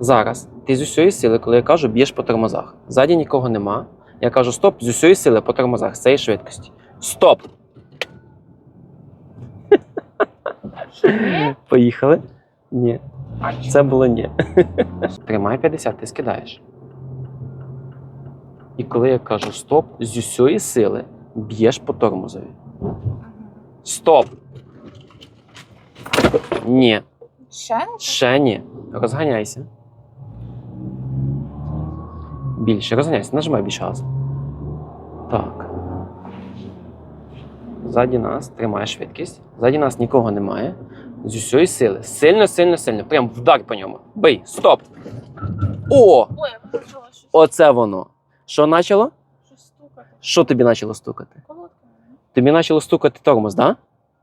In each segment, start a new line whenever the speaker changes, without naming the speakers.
Зараз ти з усієї сили, коли я кажу, б'єш по тормозах. Ззаді нікого нема. Я кажу стоп, з усієї сили по тормозах, з цієї швидкості. Стоп! Поїхали? Ні. Це було ні. Тримай 50, ти скидаєш. І коли я кажу стоп, з усієї сили б'єш по тормозові. Стоп! Ні.
Ще?
Ще ні. Розганяйся. Більше. Розганяйся. Нажимай більше раз. Так. Ззаді нас тримай швидкість. Ззаді нас нікого немає. З усієї сили. Сильно, сильно, сильно. Прям вдар по ньому. Бий. Стоп. О!
Ой, я почула щось.
Оце воно. Що почало?
Щось стукати.
Що тобі почало стукати?
Колодками.
Тобі почало стукати тормоз, да?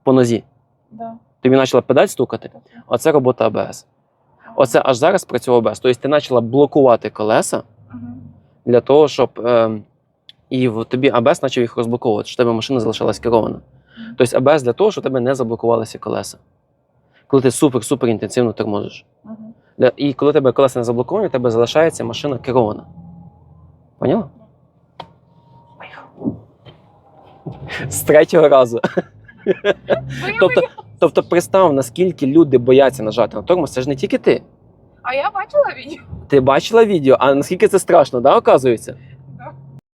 По нозі.
Да.
Тобі почала педаль стукати. Оце робота АБС. Оце аж зараз працює АБС. Тобто ти почала блокувати колеса. Для того, щоб е, і в тобі АБС почав їх розблоковувати, щоб тебе машина залишалась керована. Тобто АБС для того, щоб у тебе не заблокувалися колеса. Коли ти супер-супер інтенсивно тормозиш. Для- І коли тебе колеса не заблоковані, у тебе залишається машина керована. Поняла? З третього разу. Тобто, тобто представ, наскільки люди бояться нажати на тормоз, це ж не тільки ти.
А я бачила відео.
Ти бачила відео, а наскільки це страшно, да, оказується?